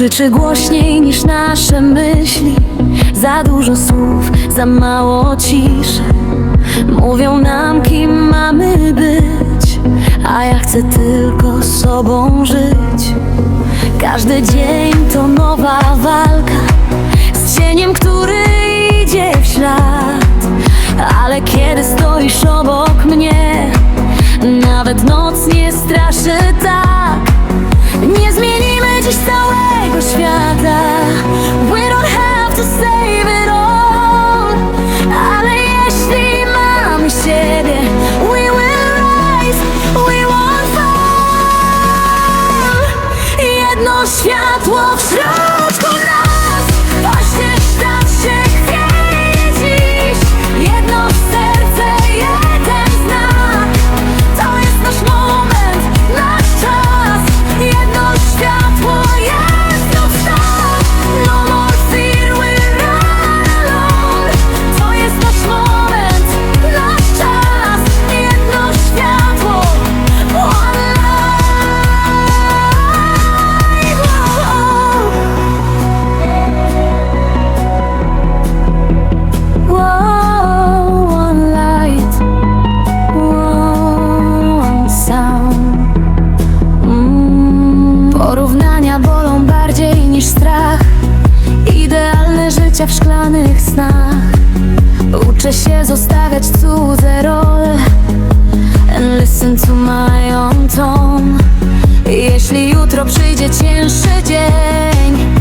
Krzyczy głośniej niż nasze myśli. Za dużo słów, za mało ciszy. Mówią nam kim mamy być A ja chcę tylko sobą żyć. Każdy dzień to nowa walka Z cieniem, który idzie w ślad. Ale kiedy stoisz obok mnie Nawet noc nie straszy tak. Nie zmienimy dziś całego Porównania bolą bardziej niż strach. Idealne życie w szklanych snach. Uczę się zostawiać cudze role and listen to my own tone. Jeśli jutro przyjdzie cięższy dzień,